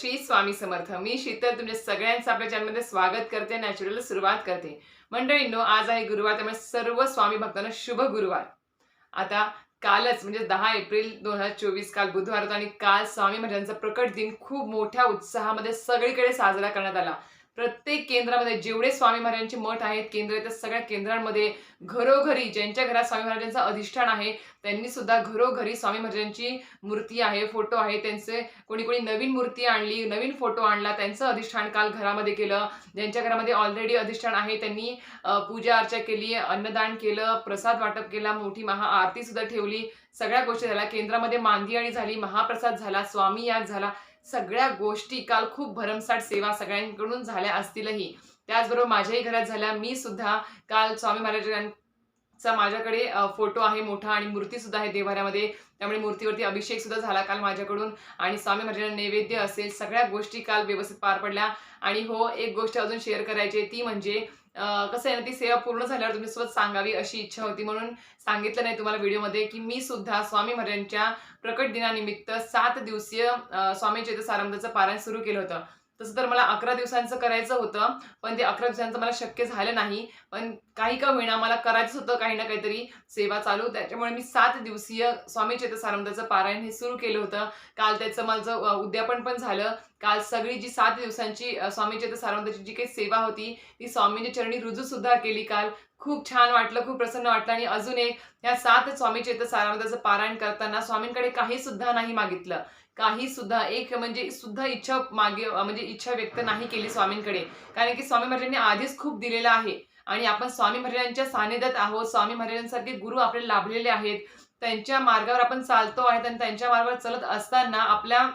श्री स्वामी समर्थ. मी शीतल तुमच्या सगळ्यांचं आपल्या चॅनलमध्ये स्वागत करते नॅचरल सुरुवात करते. मंडळींनो आज आहे गुरुवार त्यामुळे सर्व स्वामी भक्तांना शुभ गुरुवार. आता कालच म्हणजे दहा एप्रिल दोन हजार चोवीस काल बुधवार होता आणि काल स्वामी महाराजांचा प्रकट दिन खूप मोठ्या उत्साहामध्ये सगळीकडे साजरा करण्यात आला. प्रत्येक केंद्रामध्ये जेवढे स्वामी महाराजांचे मठ आहेत केंद्र आहेत त्या सगळ्या केंद्रांमध्ये घरोघरी ज्यांच्या घरात स्वामी महाराजांचं अधिष्ठान आहे त्यांनी सुद्धा घरोघरी स्वामी महाराजांची मूर्ती आहे फोटो आहे. त्यांचे कोणी कोणी नवीन मूर्ती आणली नवीन फोटो आणला त्यांचं अधिष्ठान काल घरामध्ये केलं. ज्यांच्या घरामध्ये ऑलरेडी अधिष्ठान आहे त्यांनी पूजा अर्चा केली अन्नदान केलं प्रसाद वाटप केला मोठी महाआरती सुद्धा ठेवली. सगळ्या गोष्टी झाल्या. केंद्रामध्ये मांदियाळी झाली महाप्रसाद झाला स्वामी याग झाला. सगळ्या गोष्टी काल खूप भरमसाठ सेवा सगळ्यांकडून झाल्या असतीलही. त्याचबरोबर माझ्याही घरात झाल्या. मी सुद्धा काल स्वामी चा माझ्याकडे फोटो आहे मोठा आणि मूर्तीसुद्धा आहे देवाऱ्यामध्ये. त्यामुळे मूर्तीवरती अभिषेक सुद्धा झाला काल माझ्याकडून. आणि स्वामी महाराजांना नैवेद्य असेल सगळ्या गोष्टी काल व्यवस्थित पार पडल्या. आणि हो एक गोष्ट अजून शेअर करायची आहे ती म्हणजे कसं आहे ना ती सेवा पूर्ण झाल्यावर तुमच्यासोबत सांगावी अशी इच्छा होती. म्हणून सांगितलं नाही तुम्हाला व्हिडिओमध्ये की मी सुद्धा स्वामी महाराजांच्या प्रकट दिनानिमित्त सात दिवसीय स्वामी चेतसारंभाचं पारायण सुरू केलं होतं. तसं तर मला अकरा दिवसांचं करायचं होतं पण ते अकरा दिवसांचं मला शक्य झालं नाही. पण काही का होईना मला करायचं होतं काही ना काहीतरी सेवा चालू. त्याच्यामुळे मी सात दिवसीय स्वामी चैतसारंभाचं पारायण हे सुरू केलं होतं. काल त्याचं माझं उद्यापन पण झालं. काल सगळी जी सात दिवसांची स्वामी चैतसारंभाची जी काही सेवा होती ती स्वामींच्या चरणी रुजूसुद्धा केली काल. खूप छान वाटलं खूप प्रसन्न वाटलं. आणि अजून एक ह्या सात स्वामी चैतसारंभाचं पारायण करताना स्वामींकडे काही सुद्धा नाही मागितलं. काही सुद्धा एक म्हणजे सुद्धा इच्छा मागे म्हणजे इच्छा व्यक्त नाही केली स्वामींकडे. कारण की स्वामी महाराजांनी आधीच खूप दिलेलं आहे. आणि आपण स्वामी महाराजांच्या सानिध्यात आहोत स्वामी महाराजांसारखे गुरु आपले लाभलेले आहेत. त्यांच्या मार्गावर आपण चालतो आहेत आणि त्यांच्या मार्गावर चलत असताना आपल्या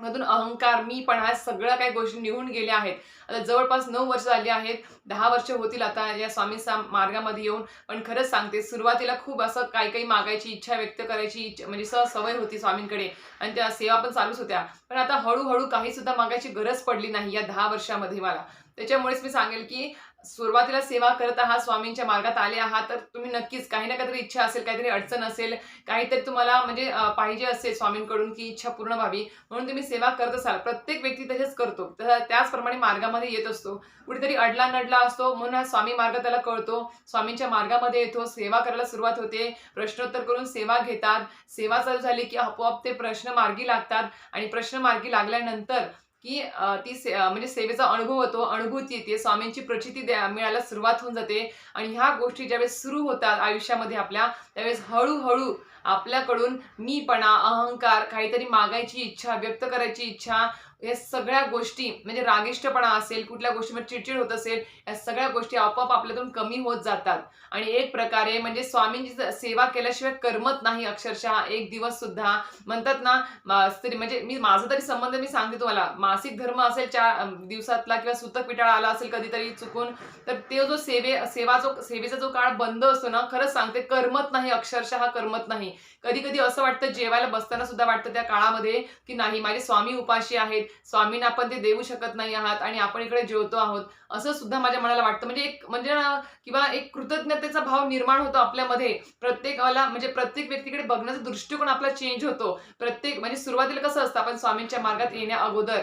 मधून अहंकार मी पण ह्या सगळ्या काही गोष्टी निघून गेल्या आहेत. आता जवळपास नऊ वर्ष झाली आहेत. दहा वर्ष होतील आता या स्वामी मार्गामध्ये येऊन. पण खरंच सांगते सुरुवातीला खूप असं काही काही मागायची इच्छा व्यक्त करायची इच्छा म्हणजे सह सवय होती स्वामींकडे. आणि त्या सेवा पण चालूच होत्या. पण आता हळूहळू काही सुद्धा मागायची गरज पडली नाही या दहा वर्षामध्ये मला. त्याच्यामुळेच मी सांगेल की सुरुवातीला सेवा करत आहात स्वामींच्या मार्गात आले आहात तर तुम्ही नक्कीच काही ना काहीतरी इच्छा असेल काहीतरी अडचण असेल काहीतरी तुम्हाला म्हणजे पाहिजे असेल स्वामींकडून की इच्छा पूर्ण व्हावी म्हणून तुम्ही सेवा करत असाल. प्रत्येक व्यक्ती तसेच करतो. तसा त्याचप्रमाणे मार्गामध्ये येत असतो. कुठेतरी अडला नडला असतो म्हणून हा स्वामी मार्ग त्याला कळतो. स्वामींच्या मार्गामध्ये येतो सेवा करायला सुरुवात होते. प्रश्नोत्तर करून सेवा घेतात. सेवा चालू झाली की आपोआप ते प्रश्न मार्गी लागतात. आणि प्रश्न मार्गी लागल्यानंतर की ती से म्हणजे सेवेचा अनुभव होतो अनुभूती येते स्वामींची प्रचिती द्या मिळायला सुरुवात होऊन जाते आणि ह्या गोष्टी ज्यावेळेस सुरू होतात आयुष्यामध्ये आपल्या त्यावेळेस हळूहळू आपल्याकडून मीपणा अहंकार काहीतरी मागायची इच्छा व्यक्त करायची इच्छा या सगळ्या गोष्टी म्हणजे रागिष्टपणा असेल कुठल्या गोष्टीमध्ये चिडचिड होत असेल या सगळ्या गोष्टी आपोआप आपल्यातून कमी होत जातात. आणि एक प्रकारे म्हणजे स्वामींची सेवा केल्याशिवाय करमत नाही अक्षरशः. एक दिवस सुद्धा म्हणतात ना स्त्री म्हणजे मी माझा तरी संबंध मी सांगते तुम्हाला. मासिक धर्म असेल चार दिवसातला किंवा सुतक पिटाळा आला असेल कधीतरी चुकून तर ते जो सेवे सेवा जो सेवेचा जो काळ बंद असतो ना खरंच सांगते करमत नाही अक्षरशः करमत नाही. कधी कधी असं वाटतं जेवायला बसताना सुद्धा वाटतं त्या काळामध्ये की नाही माझे स्वामी उपाशी आहेत. स्वामींना आपण ते देऊ शकत नाही आहात आणि आपण इकडे जेवतो आहोत. असं सुद्धा माझ्या मनाला वाटतं. म्हणजे एक म्हणजे ना किंवा एक कृतज्ञतेचा भाव निर्माण होतो आपल्यामध्ये. प्रत्येकाला म्हणजे प्रत्येक व्यक्तीकडे बघण्याचा दृष्टिकोन आपला चेंज होतो. प्रत्येक म्हणजे सुरुवातीला कसं असतं आपण स्वामींच्या मार्गात येण्या अगोदर.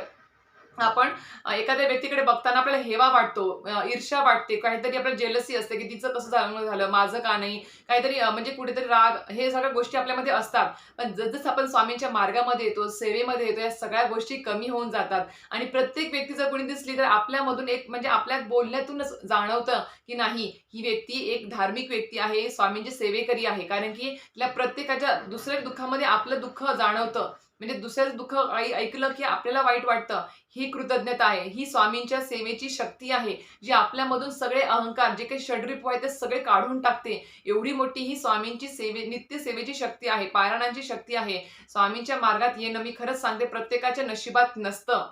आपण एखाद्या व्यक्तीकडे बघताना आपल्याला हेवा वाटतो ईर्ष्या वाटते काहीतरी आपल्याला जेलसी असते की तिचं कसं झालं झालं माझं का नाही काहीतरी म्हणजे कुठेतरी राग हे सगळ्या गोष्टी आपल्यामध्ये असतात. पण जसजसं आपण स्वामींच्या मार्गामध्ये येतो सेवेमध्ये येतो या सगळ्या गोष्टी कमी होऊन जातात. आणि प्रत्येक व्यक्ती जर कोणी दिसली तर आपल्यामधून एक म्हणजे आपल्या बोलण्यातूनच जाणवतं की नाही ही व्यक्ती एक धार्मिक व्यक्ती आहे स्वामींची सेवेकरी आहे. कारण की तिला प्रत्येकाच्या दुसऱ्या दुःखामध्ये आपलं दुःख जाणवतं. म्हणजे दुसऱ्याच दुःख आई ऐकलं की आपल्याला वाईट वाटतं. ही कृतज्ञता आहे. ही स्वामींच्या सेवेची शक्ती आहे. जी आपल्यामधून सगळे अहंकार जे काही षड्रीप आहे ते सगळे काढून टाकते. एवढी मोठी ही स्वामींची सेवे नित्य सेवेची शक्ती आहे. पारायणांची शक्ती आहे. स्वामींच्या मार्गात येणं मी खरंच सांगते प्रत्येकाच्या नशिबात नसतं.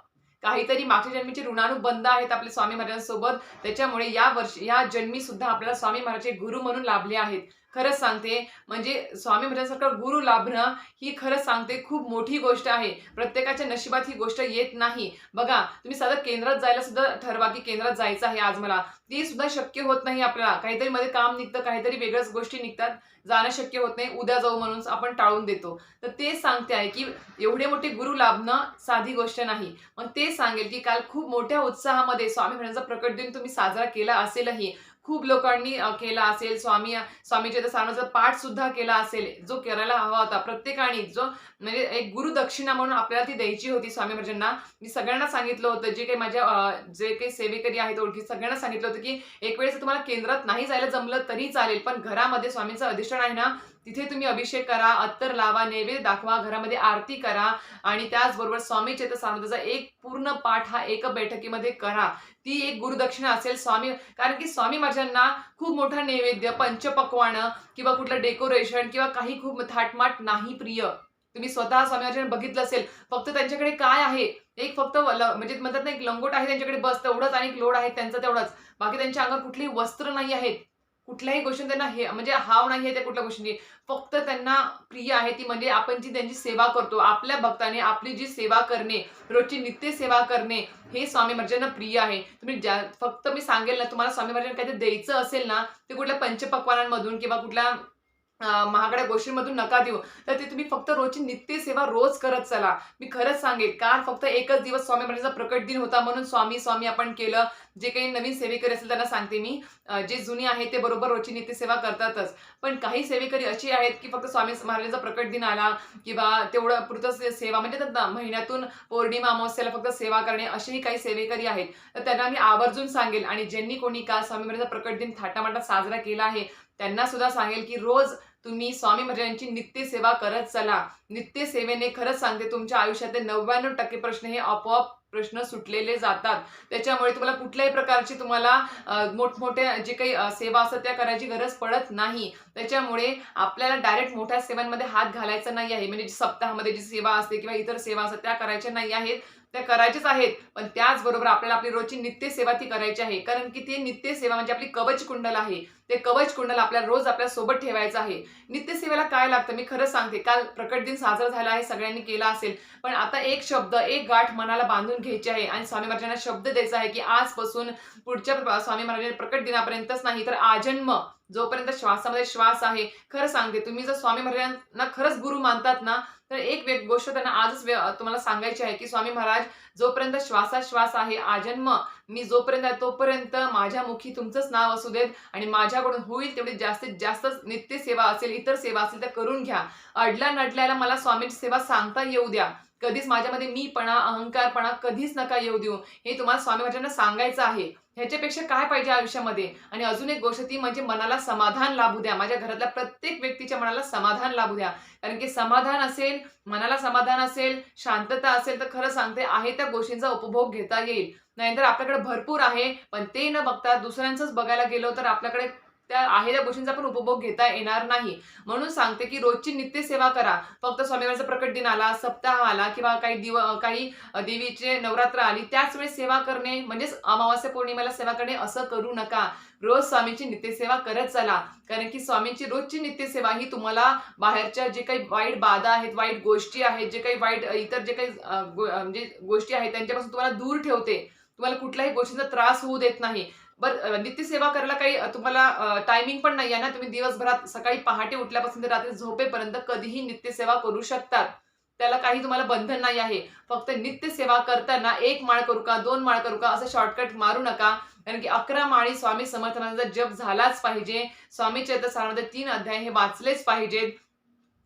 काहीतरी मागच्या जन्मीचे ऋणानुबंध आहेत आपले स्वामी महाराजांसोबत. त्याच्यामुळे या वर्षी या जन्मी सुद्धा आपल्याला स्वामी महाराजचे गुरु म्हणून लाभले आहेत. खरंच सांगते म्हणजे स्वामी महाराजांसारखा गुरु लाभणं ही खरंच सांगते खूप मोठी गोष्ट आहे. प्रत्येकाच्या नशिबात ही गोष्ट येत नाही. बघा तुम्ही साधं केंद्रात जायला सुद्धा ठरवा की केंद्रात जायचं आहे आज मला. ते सुद्धा शक्य होत नाही आपल्याला. काहीतरी मध्ये काम निघतं काहीतरी वेगळ्याच गोष्टी निघतात. जाणं शक्य होत नाही. उद्या जाऊ म्हणून आपण टाळून देतो. तर ते सांगते आहे की एवढे मोठे गुरु लाभणं साधी गोष्ट नाही. मग ते सांगेल की काल खूप मोठ्या उत्साहामध्ये स्वामी म्हणण्याचा प्रकट दिन तुम्ही साजरा केला असेलही. खूप लोकांनी केला असेल. स्वामी स्वामीचे तर सारणाचा पाठ सुद्धा केला असेल. जो करायला हवा होता. प्रत्येकाने जो म्हणजे एक गुरु दक्षिणा म्हणून आपल्याला ती द्यायची होती स्वामी महाराजांना. मी सगळ्यांना सांगितलं होतं. जे काही माझ्या जे काही सेवेकरी आहेत ओळखी सगळ्यांना सांगितलं होतं की एक वेळेस तुम्हाला केंद्रात नाही जायला जमलं तरी चालेल. पण घरामध्ये स्वामींचं अधिष्ठान आहे ना तिथे तुम्ही अभिषेक करा अत्तर लावा नैवेद्य दाखवा घरामध्ये आरती करा आणि त्याचबरोबर स्वामी चेत सामर्थ्याचा एक पूर्ण पाठ हा एका बैठकीमध्ये करा. ती एक गुरुदक्षिणा असेल स्वामी कारण की स्वामी महाराजांना खूप मोठा नैवेद्य पंचपक्वानं किंवा कुठलं डेकोरेशन किंवा काही खूप थाटमाट नाही प्रिय. तुम्ही स्वतः स्वामी महाराजांना बघितलं असेल फक्त त्यांच्याकडे काय आहे? एक फक्त म्हणजे म्हणतात ना एक लंगोट आहे त्यांच्याकडे बस तेवढंच आणि एक लोड आहे त्यांचं तेवढंच. बाकी त्यांच्या अंगावर कुठलेही वस्त्र नाही आहेत. कुठल्याही गोष्टी त्यांना हे म्हणजे हाव नाही आहे त्या कुठल्या गोष्टी फक्त त्यांना प्रिय आहे ती म्हणजे आपण जी त्यांची सेवा करतो आपल्या भक्ताने आपली जी सेवा करणे रोजची नित्य सेवा करणे हे स्वामी महाराजांना प्रिय आहे. तुम्ही ज्या फक्त मी सांगेल ना तुम्हाला स्वामी महाराजांना काहीतरी द्यायचं असेल ना ते कुठल्या पंचपक्वानांमधून किंवा कुठल्या महागड्या गोष्टींमधून नका देऊ. तर ते तुम्ही फक्त रोजची नित्य सेवा रोज करत चला. मी खरंच सांगेल कारण फक्त एकच दिवस स्वामी महाराजांचा प्रकट दिन होता म्हणून स्वामी स्वामी आपण केलं. जे काही नवीन सेवेकरी असेल त्यांना सांगते मी. जे जुनी आहेत ते बरोबर रोजची नित्यसेवा करतातच. पण काही सेवेकरी अशी आहेत की फक्त स्वामी महाराजांचा प्रकट दिन आला किंवा तेवढं पुरतं सेवा म्हणजे त्यांना महिन्यातून पौर्णिमा अमावस्याला फक्त सेवा करणे असेही काही सेवेकरी आहेत. तर त्यांना मी आवर्जून सांगेल आणि ज्यांनी कोणी का स्वामी महाराजांचा प्रकट दिन थाटामाटा साजरा केला आहे त्यांना सुद्धा सांगेल की रोज तुम्ही स्वामी महाराजांची नित्य सेवा करत चला. नित्य सेवेने खरंच सांगते तुमच्या आयुष्यातले नव्याण्णव टक्के प्रश्न हे आपोआप प्रश्न सुटलेले जातात. त्याच्यामुळे तुम्हाला कुठल्याही प्रकारची तुम्हाला मोठमोठ्या जे काही सेवा असतात त्या करायची गरज पडत नाही. त्याच्यामुळे आपल्याला डायरेक्ट मोठ्या सेवांमध्ये हात घालायचा नाही आहे. म्हणजे सप्ताहामध्ये जी सेवा असते किंवा इतर सेवा असतात त्या करायच्या नाही आहेत. त्या करायच्याच आहेत. पण त्याचबरोबर आपल्याला आपली रोजची नित्य सेवा ती करायची आहे. कारण की ती नित्य सेवा म्हणजे आपली कवच कुंडल आहे. ते कवच कुंडल आपल्याला रोज आपल्यासोबत ठेवायचं आहे. नित्य सेवेला काय लागतं? मी खरंच सांगते. काल प्रकट दिन साजरा झाला आहे सगळ्यांनी केला असेल. पण आता एक शब्द एक गाठ मनाला बांधून घ्यायची आहे आणि स्वामी महाराजांना शब्द द्यायचा आहे की आजपासून पुढच्या स्वामी महाराजांनी प्रकट दिनापर्यंतच नाही तर आजन्म जोपर्यंत श्वासामध्ये श्वास आहे. खरं सांगते तुम्ही जर स्वामी महाराजांना खरंच गुरु मानतात ना तर एक गोष्ट त्यांना आजच तुम्हाला सांगायची आहे की स्वामी महाराज जोपर्यंत श्वासाश्वास आहे आजन्म मी जोपर्यंत आहे तोपर्यंत माझ्या मुखी तुमचंच नाव असू देत आणि माझ्याकडून होईल तेवढी जास्तीत जास्त नित्य सेवा असेल इतर सेवा असेल त्या करून घ्या. अडल्या नडल्याला मला स्वामींची सेवा सांगता येऊ द्या. कधीच माझ्यामध्ये मीपणा अहंकारपणा कधीच नका येऊ देऊ. हे तुम्हाला स्वामी महाराजांना सांगायचं आहे. ह्याच्यापेक्षा काय पाहिजे आयुष्यामध्ये? आणि अजून एक गोष्ट ती म्हणजे मनाला समाधान लाभू द्या. माझ्या घरातल्या प्रत्येक व्यक्तीच्या मनाला समाधान लाभू द्या. कारण की समाधान असेल मनाला समाधान असेल शांतता असेल तर खरं सांगते आहे त्या गोष्टींचा उपभोग घेता येईल. नाहीतर आपल्याकडे भरपूर आहे पण ते न बघता दुसऱ्यांचंच बघायला गेलो तर आपल्याकडे त्या आहे त्या गोष्टींचा पण उपभोग घेता येणार नाही. म्हणून सांगते की रोजची नित्य सेवा करा. फक्त स्वामीवरचा प्रकट दिन आला सप्ताह आला किंवा काही दिव काही देवीचे नवरात्र आली त्याच वेळेस सेवा करणे म्हणजेच अमावास्या पौर्णिमेला सेवा करणे असं करू नका. रोज स्वामींची नित्यसेवा करत चला. कारण की स्वामींची रोजची नित्यसेवा ही तुम्हाला बाहेरच्या जे काही वाईट बाधा आहेत वाईट गोष्टी आहेत जे काही वाईट इतर जे काही गो- म्हणजे गोष्टी आहेत त्यांच्यापासून तुम्हाला दूर ठेवते. तुम्हाला कुठल्याही गोष्टींचा त्रास होऊ देत नाही. बरं नित्यसेवा करायला काही तुम्हाला टायमिंग पण नाही आहे ना? तुम्ही दिवसभरात सकाळी पहाटे उठल्यापासून ते रात्री झोपेपर्यंत कधीही नित्यसेवा करू शकतात. त्याला काही तुम्हाला बंधन नाही आहे. फक्त नित्य सेवा करताना एक माळ करू का दोन माळ करू का असं शॉर्टकट मारू नका. कारण की अकरा माळी स्वामी समर्थनाचा जप झालाच पाहिजे. स्वामी चैतसारामध्ये तीन अध्याय हे वाचलेच पाहिजेत.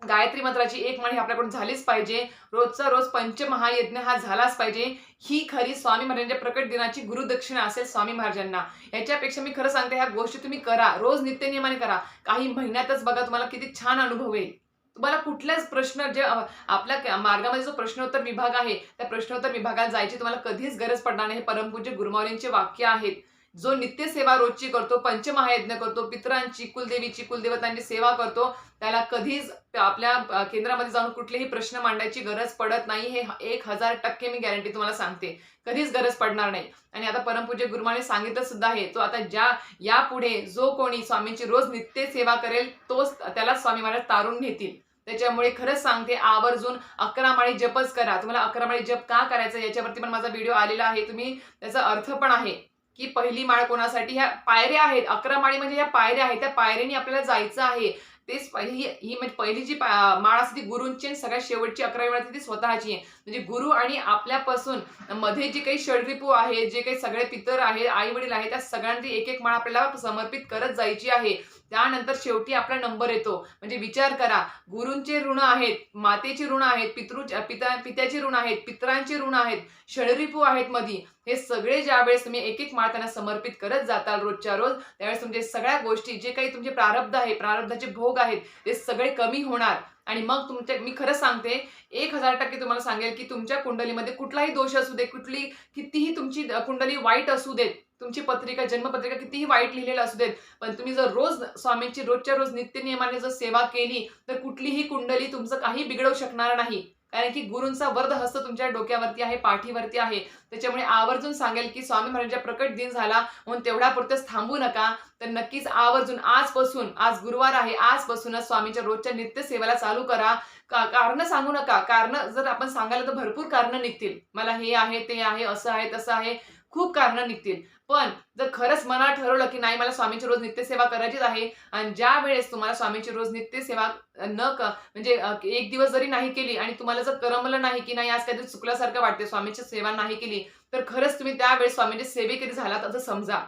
गायत्री मंत्राची एक माळी आपल्याकडून झालीच पाहिजे. रोजचा रोज पंचमहायज्ञ हा झालाच पाहिजे. ही खरी स्वामी महाराजांच्या प्रकट दिनाची गुरुदक्षिणा असेल स्वामी महाराजांना. याच्यापेक्षा मी खरं सांगते ह्या गोष्टी तुम्ही करा. रोज नित्यनियमाने करा. काही महिन्यातच बघा तुम्हाला किती छान अनुभव येईल. तुम्हाला कुठल्याच प्रश्न जे आपल्या मार्गामध्ये जो प्रश्नोत्तर विभाग आहे त्या प्रश्नोत्तर विभागात जायची तुम्हाला कधीच गरज पडणार नाही. हे परमपूज्य गुरुमाऊलींचे वाक्य आहेत. जो नित्यसेवा रोजची करतो पंचमहायज्ञ करतो पितरांची कुलदेवीची कुलदेवतांची सेवा करतो त्याला कधीच आपल्या केंद्रामध्ये जाऊन कुठलेही प्रश्न मांडायची गरज पडत नाही. हे एक हजार टक्के मी गॅरंटी तुम्हाला सांगते. कधीच गरज पडणार नाही. आणि आता परमपूज्य गुरुमाने सांगितलं सुद्धा आहे तो आता ज्या यापुढे जो कोणी स्वामींची रोज नित्य सेवा करेल तोच त्याला स्वामी महाराज तारून घेतील. त्याच्यामुळे खरंच सांगते आवर्जून अकरा माळी जपच करा. तुम्हाला अकरा माळी जप का करायचं याच्यावरती पण माझा व्हिडिओ आलेला आहे. तुम्ही त्याचा अर्थ पण आहे. की पहिली माळ कोणासाठी? ह्या पायऱ्या आहेत अकरा माळी म्हणजे ह्या पायऱ्या आहेत त्या पायऱ्यांनी आपल्याला जायचं आहे. तेच पहिली ही म्हणजे पहिली जी पा- माळ असते ती गुरूंची आणि सगळ्यात शेवटची अकरावी माळ असते ती स्वतःची आहे. म्हणजे गुरु आणि आपल्यापासून मध्ये जे काही षडरिपू आहे जे काही सगळे पितर आहे आई वडील आहे त्या सगळ्यांची एक एक माळ आपल्याला समर्पित करत जायची आहे. त्यानंतर शेवटी आपला नंबर येतो. म्हणजे विचार करा. गुरूंचे ऋण आहेत मातेचे ऋण आहेत पितृ पिता पित्याचे ऋण आहेत पितरांचे ऋण आहेत षडरिपू आहेत मधी. हे सगळे ज्यावेळेस तुम्ही एक एक माळ त्यांना समर्पित करत जाताल रोजच्या रोज त्यावेळेस तुमचे सगळ्या गोष्टी जे काही तुमचे प्रारब्ध आहे प्रारब्धाचे भोग आहेत ते सगळे कमी होणार. आणि मग तुमच्या मी खरंच सांगते एक हजार टक्के तुम्हाला सांगेल की तुमच्या कुंडलीमध्ये कुठलाही दोष असू दे कुठली कितीही तुमची कुंडली वाईट असू देत तुमची पत्रिका जन्मपत्रिका कितीही वाईट लिहिलेलं असू देत पण तुम्ही जर रोज स्वामींची रोजच्या रोज नित्यनियमाने जर सेवा केली तर कुठलीही कुंडली तुमचं काही बिघडवू शकणार नाही. कारण की गुरूंचा वर्ध हस्त तुमच्या डोक्यावरती आहे पाठीवरती आहे. त्याच्यामुळे आवर्जून सांगेल की स्वामी महाराजांचा प्रकट दिन झाला म्हणून तेवढ्या पुरतेच थांबू नका. तर नक्कीच आवर्जून आजपासून आज गुरुवार आहे आजपासूनच स्वामींच्या रोजच्या नित्य सेवेला चालू करा. का कारण सांगू नका. कारण जर आपण सांगायला तर भरपूर कारणं निघतील. मला हे आहे ते आहे असं आहे तसं आहे. खूप कारण निघतील. पण जर खरंच मनात ठरवलं की नाही मला स्वामींची रोज नित्यसेवा करायचीच आहे आणि ज्या वेळेस तुम्हाला स्वामींची रोज नित्यसेवा न क म्हणजे एक दिवस जरी नाही केली आणि तुम्हाला जर करमलं नाही की नाही आज काहीतरी चुकल्यासारखं वाटते स्वामींची सेवा नाही केली तर खरंच तुम्ही त्यावेळेस स्वामींची सेवेकरी झालात असं समजा.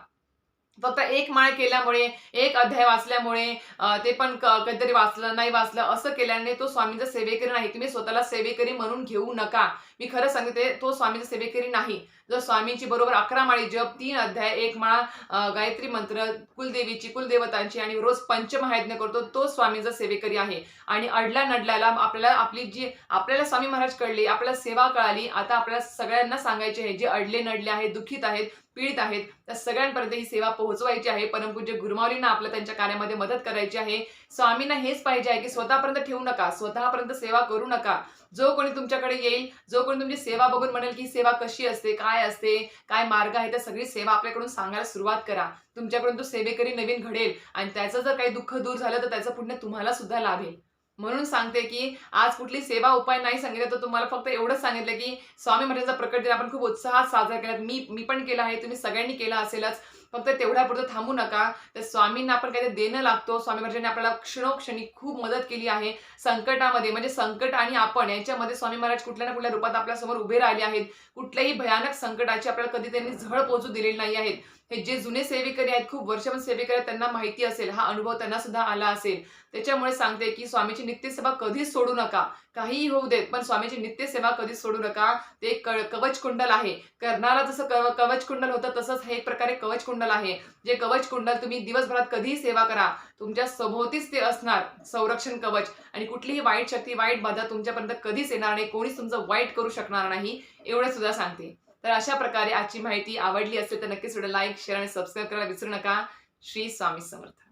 फक्त एक माळ केल्यामुळे एक अध्याय वाचल्यामुळे ते पण कधीतरी वाचलं नाही वाचलं असं केल्याने तो स्वामींचा सेवेकरी नाही. तुम्ही स्वतःला सेवेकरी म्हणून घेऊ नका. मी खरं सांगते तो स्वामीचं सेवेकरी नाही. जर स्वामींची बरोबर अकरा माळी जप तीन अध्याय एक माळा गायत्री मंत्र कुलदेवीची कुलदेवतांची आणि रोज पंचमहायज्ञ करतो तो स्वामींचा सेवेकरी आहे. आणि अडला नडल्याला आपल्याला आपली जी आपल्याला स्वामी महाराज कळली आपल्याला सेवा कळाली आता आपल्याला सगळ्यांना सांगायचे आहे जे अडले नडले आहेत दुःखित आहेत पीडित आहेत त्या सगळ्यांपर्यंत ही सेवा पोहोचवायची आहे. परमपूज्य गुरुमावलींना आपल्या त्यांच्या कार्यामध्ये मदत करायची आहे. स्वामींना हेच पाहिजे आहे की स्वतःपर्यंत ठेवू नका स्वतःपर्यंत सेवा करू नका. जो कोणी तुमच्याकडे येईल जो कोणी तुमची सेवा बघून म्हणेल की सेवा कशी असते काय असते काय मार्ग आहे तर सगळी सेवा आपल्याकडून सांगायला सुरुवात करा. तुमच्याकडून तो सेवेकरी नवीन घडेल आणि त्याचं जर काही दुःख दूर झालं तर त्याचं पुण्य तुम्हाला सुद्धा लाभेल. म्हणून सांगते की आज कुठली सेवा उपाय नाही सांगितलं तर तुम्हाला फक्त एवढंच सांगितलं की स्वामी महाराजांचा प्रकट दिन आपण खूप उत्साहात साजरा केला. मी मी पण केला आहे तुम्ही सगळ्यांनी केला असेलच. फक्त तेवढ्या पुरतं थांबू नका. तर स्वामींना आपण काहीतरी देणं लागतो. स्वामी महाराजांनी आपल्याला क्षणोक्षणी खूप मदत केली आहे संकटामध्ये. म्हणजे संकट आणि आपण यांच्यामध्ये स्वामी महाराज कुठल्या ना कुठल्या रूपात आपल्यासमोर उभे राहिले आहेत. कुठल्याही भयानक संकटाची आपल्याला कधी त्यांनी झळ पोहोचू दिलेली नाही आहेत. हे जे जुने सेवेकरी आहेत खूप वर्षभर सेवेकरी आहेत त्यांना माहिती असेल हा अनुभव त्यांना सुद्धा आला असेल. त्याच्यामुळे सांगते की स्वामीची नित्यसेवा कधीच सोडू नका. काहीही होऊ देत पण स्वामीची नित्यसेवा कधीच सोडू नका. ते एक क- कवच कुंडल आहे. कर्णाला जसं कव- कवच कुंडल होतं तसंच हे एक प्रकारे कवच कुंडल आहे. जे कवच कुंडल तुम्ही दिवसभरात कधीही सेवा करा. तुमच्या सभोवतीच ते असणार संरक्षण कवच. आणि कुठलीही वाईट शक्ती वाईट बाधा तुमच्यापर्यंत कधीच येणार नाही. कोणीच तुमचं वाईट करू शकणार नाही. एवढं सुद्धा सांगते. तर अशा प्रकारे आजची माहिती आवडली असेल तर नक्कीच व्हिडिओ लाईक शेअर आणि सबस्क्राईब करायला विसरू नका. श्री स्वामी समर्थ.